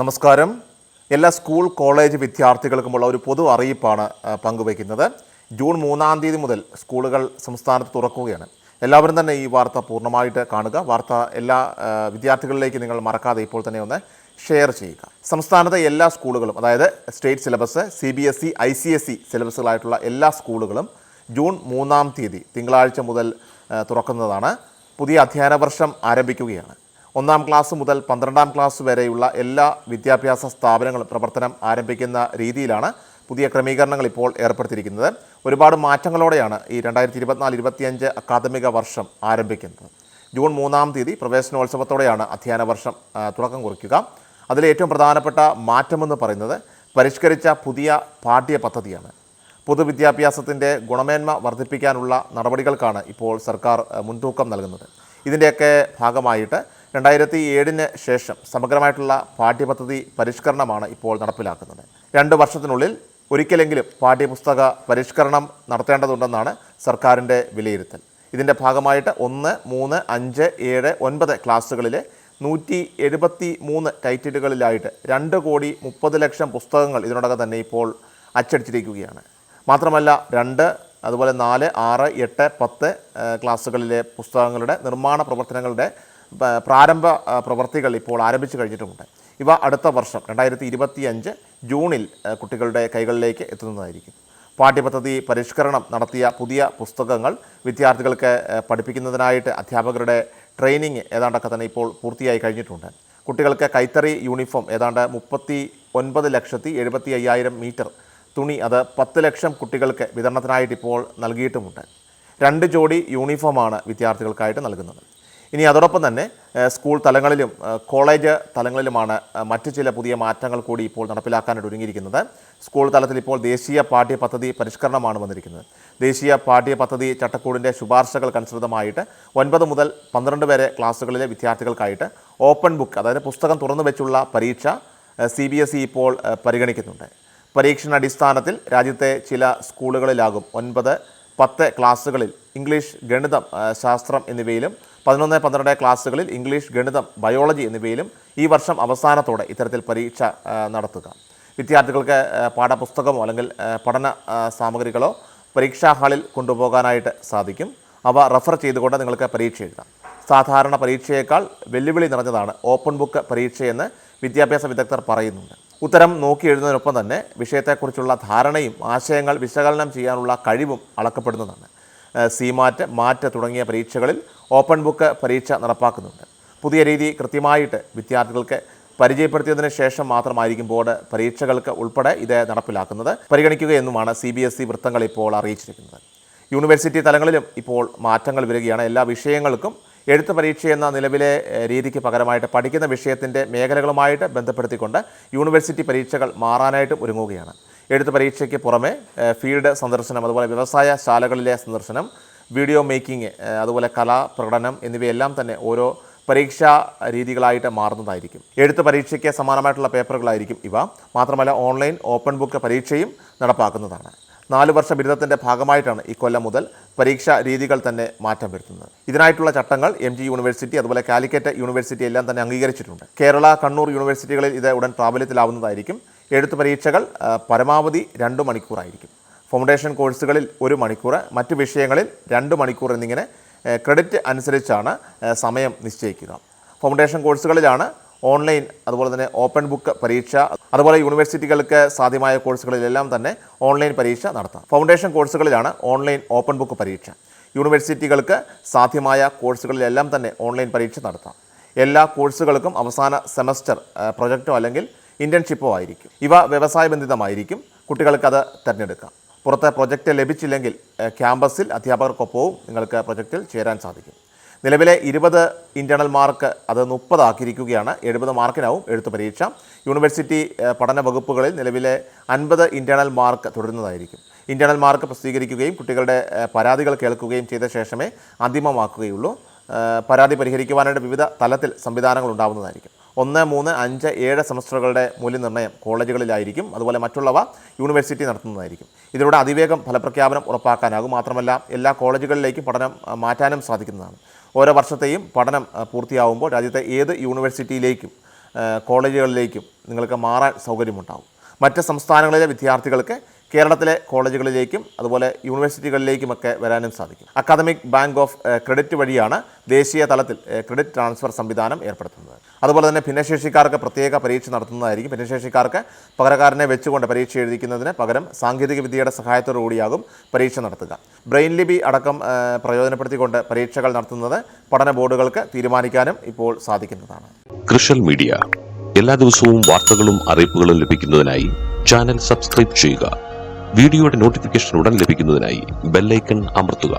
നമസ്കാരം. എല്ലാ school college വിദ്യാർത്ഥികൾക്കുമുള്ള ഒരു പൊതു അറിയിപ്പാണ് പങ്കുവയ്ക്കുന്നത്. ജൂൺ മൂന്നാം തീയതി മുതൽ സ്കൂളുകൾ സംസ്ഥാനത്ത് തുറക്കുകയാണ്. എല്ലാവരും തന്നെ ഈ വാർത്ത പൂർണമായിട്ട് കാണുക. വാർത്ത എല്ലാ വിദ്യാർത്ഥികളിലേക്ക് നിങ്ങൾ മറക്കാതെ ഇപ്പോൾ തന്നെ ഒന്ന് ഷെയർ ചെയ്യുക. സംസ്ഥാനത്തെ എല്ലാ സ്കൂളുകളും അതായത് state syllabus C B S E I C S E സിലബസുകളായിട്ടുള്ള എല്ലാ സ്കൂളുകളും ജൂൺ മൂന്നാം തീയതി തിങ്കളാഴ്ച മുതൽ തുറക്കുന്നതാണ്. പുതിയ അധ്യയന വർഷം ആരംഭിക്കുകയാണ്. ഒന്നാം ക്ലാസ് മുതൽ പന്ത്രണ്ടാം ക്ലാസ് വരെയുള്ള എല്ലാ വിദ്യാഭ്യാസ സ്ഥാപനങ്ങളും പ്രവർത്തനം ആരംഭിക്കുന്ന രീതിയിലാണ് പുതിയ ക്രമീകരണങ്ങൾ ഇപ്പോൾ ഏർപ്പെടുത്തിയിരിക്കുന്നത്. ഒരുപാട് മാറ്റങ്ങളോടെയാണ് ഈ രണ്ടായിരത്തി ഇരുപത്തിനാല് ഇരുപത്തിയഞ്ച് അക്കാദമിക വർഷം ആരംഭിക്കുന്നത്. ജൂൺ മൂന്നാം തീയതി പ്രവേശനോത്സവത്തോടെയാണ് അധ്യയന വർഷം തുടക്കം കുറിക്കുക. അതിലെ ഏറ്റവും പ്രധാനപ്പെട്ട മാറ്റമെന്ന് പറയുന്നത് പരിഷ്കരിച്ച പുതിയ പാഠ്യ പദ്ധതിയാണ് പൊതുവിദ്യാഭ്യാസത്തിന്റെ ഗുണമേന്മ വർദ്ധിപ്പിക്കാനുള്ള നടപടികൾക്കാണ് ഇപ്പോൾ സർക്കാർ മുൻതൂക്കം നൽകുന്നത്. ഇതിന്റെയൊക്കെ ഭാഗമായിട്ട് രണ്ടായിരത്തി ഏഴിന് ശേഷം സമഗ്രമായിട്ടുള്ള പാഠ്യപദ്ധതി പരിഷ്കരണമാണ് ഇപ്പോൾ നടപ്പിലാക്കുന്നത്. രണ്ട് വർഷത്തിനുള്ളിൽ ഒരിക്കലെങ്കിലും പാഠ്യപുസ്തക പരിഷ്കരണം നടത്തേണ്ടതുണ്ടെന്നാണ് സർക്കാരിന്റെ വിലയിരുത്തൽ. ഇതിന്റെ ഭാഗമായിട്ട് ഒന്ന് മൂന്ന് അഞ്ച് ഏഴ് ഒൻപത് ക്ലാസ്സുകളിലെ നൂറ്റി എഴുപത്തി മൂന്ന് ടൈറ്റിലുകളിലായിട്ട് രണ്ട് കോടി മുപ്പത് ലക്ഷം പുസ്തകങ്ങൾ ഇതിനോടകം തന്നെ ഇപ്പോൾ അച്ചടിച്ചിരിക്കുകയാണ്. മാത്രമല്ല രണ്ട് അതുപോലെ നാല് ആറ് എട്ട് പത്ത് ക്ലാസ്സുകളിലെ പുസ്തകങ്ങളുടെ നിർമ്മാണ പ്രവർത്തനങ്ങളുടെ പ്രാരംഭ പ്രവൃത്തികൾ ഇപ്പോൾ ആരംഭിച്ചു കഴിഞ്ഞിട്ടുമുണ്ട്. ഇവ അടുത്ത വർഷം രണ്ടായിരത്തി ഇരുപത്തിയഞ്ച് ജൂണിൽ കുട്ടികളുടെ കൈകളിലേക്ക് എത്തുന്നതായിരിക്കും. പാഠ്യപദ്ധതി പരിഷ്കരണം നടത്തിയ പുതിയ പുസ്തകങ്ങൾ വിദ്യാർത്ഥികൾക്ക് പഠിപ്പിക്കുന്നതിനായിട്ട് അധ്യാപകരുടെ ട്രെയിനിങ് ഏതാണ്ടൊക്കെ തന്നെ ഇപ്പോൾ പൂർത്തിയായി കഴിഞ്ഞിട്ടുണ്ട്. കുട്ടികൾക്ക് കൈത്തറി യൂണിഫോം ഏതാണ്ട് മുപ്പത്തി ഒൻപത് ലക്ഷത്തി എഴുപത്തി അയ്യായിരം മീറ്റർ തുണി അത് പത്ത് ലക്ഷം കുട്ടികൾക്ക് വിതരണത്തിനായിട്ട് ഇപ്പോൾ നൽകിയിട്ടുമുണ്ട്. രണ്ട് ജോഡി യൂണിഫോമാണ് വിദ്യാർത്ഥികൾക്കായിട്ട് നൽകുന്നത്. ഇനി അതോടൊപ്പം തന്നെ സ്കൂൾ തലങ്ങളിലും കോളേജ് തലങ്ങളിലുമാണ് മറ്റ് ചില പുതിയ മാറ്റങ്ങൾ കൂടി ഇപ്പോൾ നടപ്പിലാക്കാനായിട്ട് ഒരുങ്ങിയിരിക്കുന്നത്. സ്കൂൾ തലത്തിൽ ഇപ്പോൾ ദേശീയ പാഠ്യ പദ്ധതി പരിഷ്കരണമാണ് വന്നിരിക്കുന്നത്. ദേശീയ പാഠ്യ പദ്ധതി ചട്ടക്കൂടിന്റെ ശുപാർശകൾക്കനുസൃതമായിട്ട് ഒൻപത് മുതൽ പന്ത്രണ്ട് വരെ ക്ലാസ്സുകളിലെ വിദ്യാർത്ഥികൾക്കായിട്ട് ഓപ്പൺ ബുക്ക് അതായത് പുസ്തകം തുറന്നു വെച്ചുള്ള പരീക്ഷ സി ബി എസ് ഇ ഇപ്പോൾ പരിഗണിക്കുന്നുണ്ട്. പരീക്ഷണ അടിസ്ഥാനത്തിൽ രാജ്യത്തെ ചില സ്കൂളുകളിലാകും ഒൻപത് പത്ത് ക്ലാസ്സുകളിൽ ഇംഗ്ലീഷ് ഗണിതം ശാസ്ത്രം എന്നിവയിലും പതിനൊന്ന് പന്ത്രണ്ട് ക്ലാസ്സുകളിൽ ഇംഗ്ലീഷ് ഗണിതം ബയോളജി എന്നിവയിലും ഈ വർഷം അവസാനത്തോടെ ഇത്തരത്തിൽ പരീക്ഷ നടത്തുക. വിദ്യാർത്ഥികൾക്ക് പാഠപുസ്തകമോ അല്ലെങ്കിൽ പഠന സാമഗ്രികളോ പരീക്ഷാ ഹാളിൽ കൊണ്ടുപോകാനായിട്ട് സാധിക്കും. അവ റെഫർ ചെയ്തുകൊണ്ട് നിങ്ങൾക്ക് പരീക്ഷ എഴുതാം. സാധാരണ പരീക്ഷയേക്കാൾ വെല്ലുവിളി നിറഞ്ഞതാണ് ഓപ്പൺ ബുക്ക് പരീക്ഷയെന്ന് വിദ്യാഭ്യാസ വിദഗ്ധർ പറയുന്നുണ്ട്. ഉത്തരം നോക്കി എഴുതുന്നതിനൊപ്പം തന്നെ വിഷയത്തെക്കുറിച്ചുള്ള ധാരണയും ആശയങ്ങൾ വിശകലനം ചെയ്യാനുള്ള കഴിവും അളക്കപ്പെടുന്നതാണ്. സീമാറ്റ് മാറ്റ് തുടങ്ങിയ പരീക്ഷകളിൽ ഓപ്പൺ ബുക്ക് പരീക്ഷ നടപ്പാക്കുന്നുണ്ട്. പുതിയ രീതി കൃത്യമായിട്ട് വിദ്യാർത്ഥികൾക്ക് പരിചയപ്പെടുത്തിയതിനു ശേഷം മാത്രമായിരിക്കും ബോർഡ് പരീക്ഷകൾക്ക് ഉൾപ്പെടെ ഇത് നടപ്പിലാക്കുന്നത്. പരിഗണിക്കുകയെന്നുമാണ് സി ബി എസ് ഇ വൃത്തങ്ങൾ ഇപ്പോൾ അറിയിച്ചിരിക്കുന്നത്. യൂണിവേഴ്സിറ്റി തലങ്ങളിലും ഇപ്പോൾ മാറ്റങ്ങൾ വരികയാണ്. എല്ലാ വിഷയങ്ങൾക്കും എഴുത്ത് പരീക്ഷ എന്ന നിലവിലെ രീതിക്ക് പകരമായിട്ട് പഠിക്കുന്ന വിഷയത്തിന്റെ മേഖലകളുമായിട്ട് ബന്ധപ്പെടുത്തിക്കൊണ്ട് യൂണിവേഴ്സിറ്റി പരീക്ഷകൾ മാറാനായിട്ടും ഒരുങ്ങുകയാണ്. എഴുത്ത് പരീക്ഷയ്ക്ക് പുറമെ ഫീൽഡ് സന്ദർശനം അതുപോലെ വ്യവസായ ശാലകളിലെ സന്ദർശനം വീഡിയോ മേക്കിംഗ് അതുപോലെ കലാ പ്രകടനം എന്നിവയെല്ലാം തന്നെ ഓരോ പരീക്ഷാ രീതികളായിട്ട് മാറുന്നതായിരിക്കും. എഴുത്ത് പരീക്ഷയ്ക്ക് സമാനമായിട്ടുള്ള പേപ്പറുകളായിരിക്കും ഇവ. മാത്രമല്ല ഓൺലൈൻ ഓപ്പൺ ബുക്ക് പരീക്ഷയും നടപ്പാക്കുന്നതാണ്. നാല് വർഷ ബിരുദത്തിന്റെ ഭാഗമായിട്ടാണ് ഈ കൊല്ലം മുതൽ പരീക്ഷാ രീതികൾ തന്നെ മാറ്റം വരുത്തുന്നത്. ഇതിനായിട്ടുള്ള ചട്ടങ്ങൾ എം ജി യൂണിവേഴ്സിറ്റി അതുപോലെ കാലിക്കറ്റ് യൂണിവേഴ്സിറ്റി എല്ലാം തന്നെ അംഗീകരിച്ചിട്ടുണ്ട്. കേരള കണ്ണൂർ യൂണിവേഴ്സിറ്റികളിൽ ഇത് ഉടൻ പ്രാബല്യത്തിലാവുന്നതായിരിക്കും. എഴുത്തു പരീക്ഷകൾ പരമാവധി രണ്ട് മണിക്കൂറായിരിക്കും. ഫൗണ്ടേഷൻ കോഴ്സുകളിൽ ഒരു മണിക്കൂർ മറ്റ് വിഷയങ്ങളിൽ രണ്ട് മണിക്കൂർ എന്നിങ്ങനെ ക്രെഡിറ്റ് അനുസരിച്ചാണ് സമയം നിശ്ചയിക്കുക. ഫൗണ്ടേഷൻ കോഴ്സുകളിലാണ് ഓൺലൈൻ അതുപോലെ തന്നെ ഓപ്പൺ ബുക്ക് പരീക്ഷ അതുപോലെ യൂണിവേഴ്സിറ്റികൾക്ക് സാധ്യമായ കോഴ്സുകളിലെല്ലാം തന്നെ ഓൺലൈൻ പരീക്ഷ നടത്താം. ഫൗണ്ടേഷൻ കോഴ്സുകളിലാണ് ഓൺലൈൻ ഓപ്പൺ ബുക്ക് പരീക്ഷ. യൂണിവേഴ്സിറ്റികൾക്ക് സാധ്യമായ കോഴ്സുകളിലെല്ലാം തന്നെ ഓൺലൈൻ പരീക്ഷ നടത്താം. എല്ലാ കോഴ്സുകൾക്കും അവസാന സെമസ്റ്റർ പ്രൊജക്റ്റോ അല്ലെങ്കിൽ ഇന്റേൺഷിപ്പോ ആയിരിക്കും. ഇവ വ്യവസായ ബന്ധിതമായിരിക്കും. കുട്ടികൾക്കത് തിരഞ്ഞെടുക്കാം. പുറത്തെ പ്രൊജക്റ്റ് ലഭിച്ചില്ലെങ്കിൽ ക്യാമ്പസിൽ അധ്യാപകർക്കൊപ്പവും നിങ്ങൾക്ക് പ്രൊജക്റ്റിൽ ചേരാൻ സാധിക്കും. നിലവിലെ ഇരുപത് ഇന്റേണൽ മാർക്ക് അത് മുപ്പതാക്കിയിരിക്കുകയാണ്. എഴുപത് മാർക്കിനാവും എഴുത്ത് പരീക്ഷ. യൂണിവേഴ്സിറ്റി പഠന വകുപ്പുകളിൽ നിലവിലെ അൻപത് ഇന്റേണൽ മാർക്ക് തുടരുന്നതായിരിക്കും. ഇന്റേണൽ മാർക്ക് പ്രസിദ്ധീകരിക്കുകയും കുട്ടികളുടെ പരാതികൾ കേൾക്കുകയും ചെയ്ത ശേഷമേ അന്തിമമാക്കുകയുള്ളൂ. പരാതി പരിഹരിക്കുവാനായിട്ട് വിവിധ തലത്തിൽ സംവിധാനങ്ങൾ ഉണ്ടാകുന്നതായിരിക്കും ഒന്ന് മൂന്ന് അഞ്ച് ഏഴ് സെമസ്റ്ററുകളുടെ മൂല്യനിർണയം കോളേജുകളിലായിരിക്കും. അതുപോലെ മറ്റുള്ളവ യൂണിവേഴ്സിറ്റി നടത്തുന്നതായിരിക്കും. ഇതിലൂടെ അതിവേഗം ഫലപ്രഖ്യാപനം ഉറപ്പാക്കാനാകും. മാത്രമല്ല എല്ലാ കോളേജുകളിലേക്കും പഠനം മാറ്റാനും സാധിക്കുന്നതാണ്. ഓരോ വർഷത്തെയും പഠനം പൂർത്തിയാവുമ്പോൾ രാജ്യത്തെ ഏത് യൂണിവേഴ്സിറ്റിയിലേക്കും കോളേജുകളിലേക്കും നിങ്ങൾക്ക് മാറാൻ സൗകര്യമുണ്ടാകും മറ്റ് സംസ്ഥാനങ്ങളിലെ വിദ്യാർത്ഥികൾക്ക് കേരളത്തിലെ കോളേജുകളിലേക്കും അതുപോലെ യൂണിവേഴ്സിറ്റികളിലേക്കുമൊക്കെ വരാനും സാധിക്കും. അക്കാദമിക് ബാങ്ക് ഓഫ് ക്രെഡിറ്റ് വഴിയാണ് ദേശീയ തലത്തിൽ ക്രെഡിറ്റ് ട്രാൻസ്ഫർ സംവിധാനം ഏർപ്പെടുത്തുന്നത്. അതുപോലെ തന്നെ ഭിന്നശേഷിക്കാർക്ക് പ്രത്യേക പരീക്ഷ നടത്തുന്നതായിരിക്കും. ഭിന്നശേഷിക്കാർക്ക് പകരക്കാരനെ വെച്ചുകൊണ്ട് പരീക്ഷ എഴുതിക്കുന്നതിന് പകരം സാങ്കേതിക വിദ്യയുടെ സഹായത്തോടു കൂടിയാകും പരീക്ഷ നടത്തുക. ബ്രെയിൻ ലിപി അടക്കം പ്രയോജനപ്പെടുത്തിക്കൊണ്ട് പരീക്ഷകൾ നടത്തുന്നത് പഠന ബോർഡുകൾക്ക് തീരുമാനിക്കാനും ഇപ്പോൾ സാധിക്കുന്നതാണ്. കൃഷൽ മീഡിയ. എല്ലാ ദിവസവും വാർത്തകളും അറിയിപ്പുകളും ലഭിക്കുന്നതിനായി ചാനൽ സബ്സ്ക്രൈബ് ചെയ്യുക. വീഡിയോയുടെ നോട്ടിഫിക്കേഷൻ ഉടൻ ലഭിക്കുന്നതിനായി ബെല്ലൈക്കൺ അമർത്തുക.